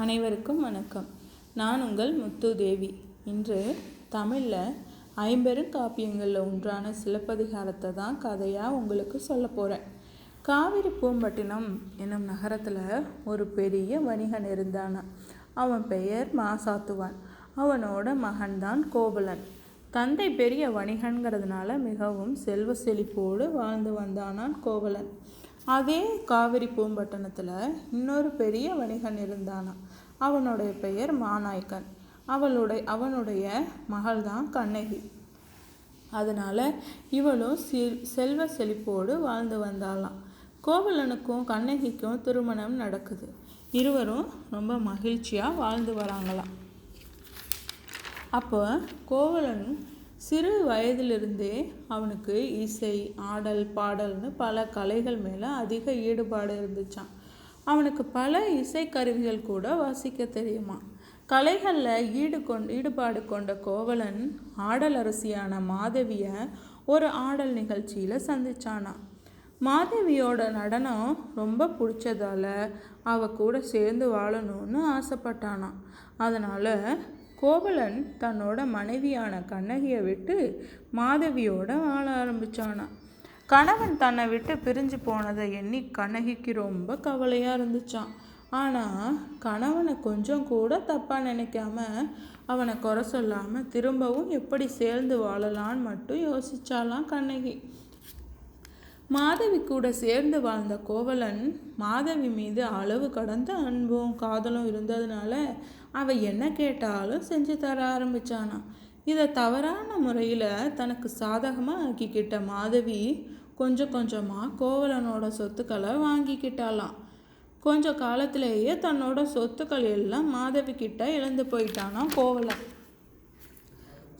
அனைவருக்கும் வணக்கம். நான் உங்கள் முத்து தேவி. இன்று தமிழில் ஐம்பெரும் காப்பியங்களில் ஒன்றான சிலப்பதிகாரத்தை தான் கதையாக உங்களுக்கு சொல்ல போகிறேன் காவிரி பூம்பட்டினம் என்னும் நகரத்தில் ஒரு பெரிய வணிகன் இருந்தானான் அவன் பெயர் மாசாத்துவான். அவனோட மகன்தான் கோவலன். தந்தை பெரிய வணிகன்கிறதுனால மிகவும் செல்வ செழிப்போடு வாழ்ந்து வந்தானான் கோவலன். அதே காவிரி பூம்பட்டணத்தில் இன்னொரு பெரிய வணிகன் இருந்தானா? அவனுடைய பெயர் மாநாய்க்கன். அவளுடைய அவனுடைய மகள் தான் கண்ணகி. அதனால் இவளும் செல்வ செழிப்போடு வாழ்ந்து வந்தாளாம். கோவலனுக்கும் கண்ணகிக்கும் திருமணம் நடக்குது. இருவரும் ரொம்ப மகிழ்ச்சியாக வாழ்ந்து வராங்களாம். அப்போ கோவலன் சிறு வயதிலிருந்தே அவனுக்கு இசை ஆடல் பாடல்னு பல கலைகள் மேலே அதிக ஈடுபாடு இருந்துச்சான் அவனுக்கு பல இசைக்கருவிகள் கூட வாசிக்க தெரியுமா? கலைகளில் ஈடு கொண் ஈடுபாடு கொண்ட கோவலன் ஆடல் அரசியான மாதவியை ஒரு ஆடல் நிகழ்ச்சியில் சந்திச்சானா. மாதவியோட நடனம் ரொம்ப பிடிச்சதால அவ கூட சேர்ந்து வாழணும்னு ஆசைப்பட்டானான் அதனால் கோவலன் தன்னோட மனைவியான கண்ணகியை விட்டு மாதவியோட வாழ ஆரம்பித்தானா கணவன் தன்னை விட்டு பிரிஞ்சு போனதை எண்ணி கண்ணகிக்கு ரொம்ப கவலையாக இருந்துச்சான் ஆனால் கணவனை கொஞ்சம் கூட தப்பாக நினைக்காம அவனை குறை சொல்லாமல் திரும்பவும் எப்படி சேர்ந்து வாழலான்னு மட்டும் யோசிச்சாலாம் கண்ணகி. மாதவி கூட சேர்ந்து வாழ்ந்த கோவலன் மாதவி மீது அளவு கடந்த அன்பும் காதலும் இருந்ததுனால அவ என்ன கேட்டாலும் செஞ்சு தர ஆரம்பிச்சானா. இதை தவறான முறையில் தனக்கு சாதகமாக ஆக்கிக்கிட்ட மாதவி கொஞ்சம் கொஞ்சமாக கோவலனோட சொத்துக்களை வாங்கிக்கிட்டாலாம் கொஞ்ச காலத்திலேயே தன்னோட சொத்துக்கள் எல்லாம் மாதவி கிட்ட இழந்து போயிட்டானா கோவலன்.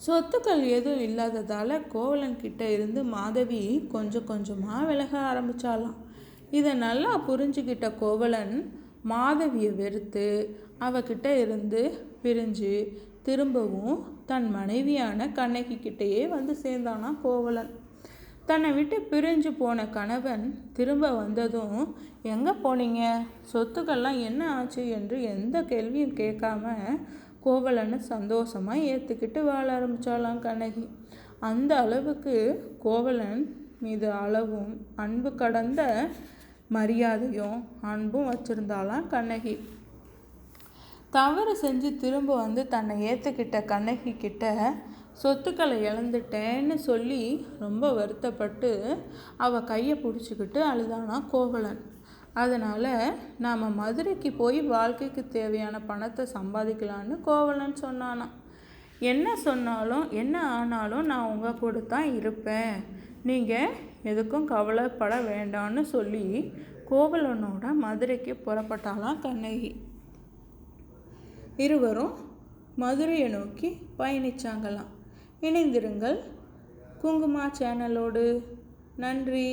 சொத்துக்கள் எதுவும் இல்லாததால் கோவலன் கிட்ட இருந்து மாதவி கொஞ்சம் கொஞ்சமாக விலக ஆரம்பிச்சாலாம் இதை நல்லா புரிஞ்சுக்கிட்ட கோவலன் மாதவியை வெறுத்து அவகிட்ட இருந்து பிரிஞ்சு திரும்பவும் தன் மனைவியான கண்ணகி கிட்டேயே வந்து சேர்ந்தானா கோவலன். தன்னை விட்டு பிரிஞ்சு போன கணவன் திரும்ப வந்ததும் எங்கே போனீங்க? சொத்துக்கள்லாம் என்ன ஆச்சு? என்று எந்த கேள்வியும் கேட்காம கோவலனை சந்தோஷமாக ஏற்றுக்கிட்டு வாழ ஆரம்பித்தாளாம் கண்ணகி. அந்த அளவுக்கு கோவலன் மீது அளவும் அன்பு கடந்த மரியாதையும் அன்பும் வச்சுருந்தாலாம் கண்ணகி. தவறு செஞ்சு திரும்ப வந்து தன்னை ஏற்றுக்கிட்ட கண்ணகி கிட்ட சொத்துக்களை இழந்துட்டேன்னு சொல்லி ரொம்ப வருத்தப்பட்டு அவள் கையை பிடிச்சிக்கிட்டு அழுதானா கோவலன். அதனால் நாம் மதுரைக்கு போய் வாழ்க்கைக்கு தேவையான பணத்தை சம்பாதிக்கலான்னு கோவலன் சொன்னானான் என்ன சொன்னாலும் என்ன ஆனாலும் நான் உங்கள் கூட தான் இருப்பேன். நீங்கள் எதுக்கும் கவலைப்பட வேண்டாம்னு சொல்லி கோவலனோட மதுரைக்கு புறப்பட்டாலாம் கண்ணகி. இருவரும் மதுரையை நோக்கி பயணிச்சாங்களாம். இணைந்திருங்கள் குங்குமா சேனலோடு. நன்றி.